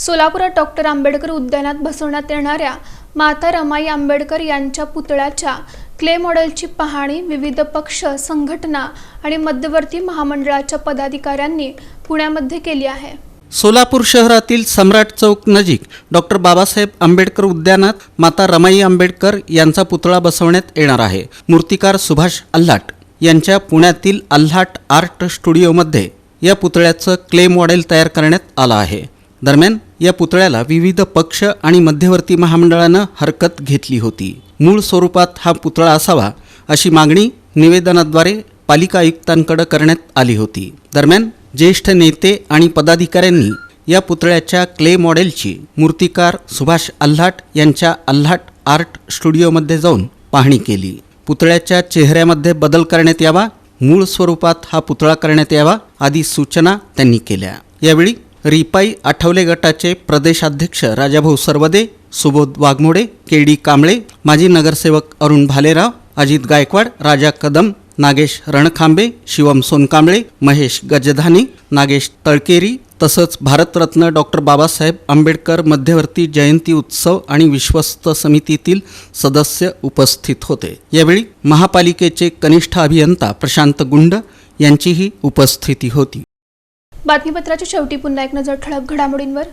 सोलापुरात डॉक्टर आंबेडकर उद्यानात बसवण्यात येणाऱ्या माता रमाई आंबेडकर यांच्या पुतळ्याच्या क्ले मॉडेलची पाहणी विविध पक्ष संघटना आणि मध्यवर्ती महामंडळाच्या पदाधिकाऱ्यांनी पुण्यामध्ये केली आहे. सोलापूर शहरातील सम्राट चौक नजीक डॉक्टर बाबासाहेब आंबेडकर उद्यानात माता रमाई आंबेडकर यांचा पुतळा बसवण्यात येणार आहे. मूर्तिकार सुभाष अल्हाट यांच्या पुण्यातील अल्हाट आर्ट स्टुडिओमध्ये या पुतळ्याचं क्ले मॉडेल तयार करण्यात आलं आहे. दरम्यान या पुतळ्याला विविध पक्ष आणि मध्यवर्ती महामंडळानं हरकत घेतली होती. मूळ स्वरूपात हा पुतळा असावा अशी मागणी निवेदनाद्वारे पालिका आयुक्तांकडे करण्यात आली होती. दरम्यान ज्येष्ठ नेते आणि पदाधिकाऱ्यांनी या पुतळ्याच्या क्ले मॉडेलची मूर्तिकार सुभाष अल्हाट यांच्या अल्हाट आर्ट स्टुडिओमध्ये जाऊन पाहणी केली. पुतळ्याच्या चेहऱ्यामध्ये बदल करण्यात यावा मूळ स्वरूपात हा पुतळा करण्यात यावा आदी सूचना त्यांनी केल्या. यावेळी रिपाई आठवले गटाचे प्रदेशाध्यक्ष राजाभाऊ सरवदे सुबोध वाघमोडे के डी कांबळे माजी नगरसेवक अरुण भालेराव अजित गायकवाड राजा कदम नागेश रणखांबे शिवम सोनकांबळे महेश गजधानी नागेश तळकेरी तसंच भारतरत्न डॉक्टर बाबासाहेब आंबेडकर मध्यवर्ती जयंती उत्सव आणि विश्वस्त समितीतील सदस्य उपस्थित होते. यावेळी महापालिकेचे कनिष्ठ अभियंता प्रशांत गुंड यांचीही उपस्थिती होती. बातमीपत्राच्या शेवटी पुन्हा एक नजर ठळक घडामोडींवर.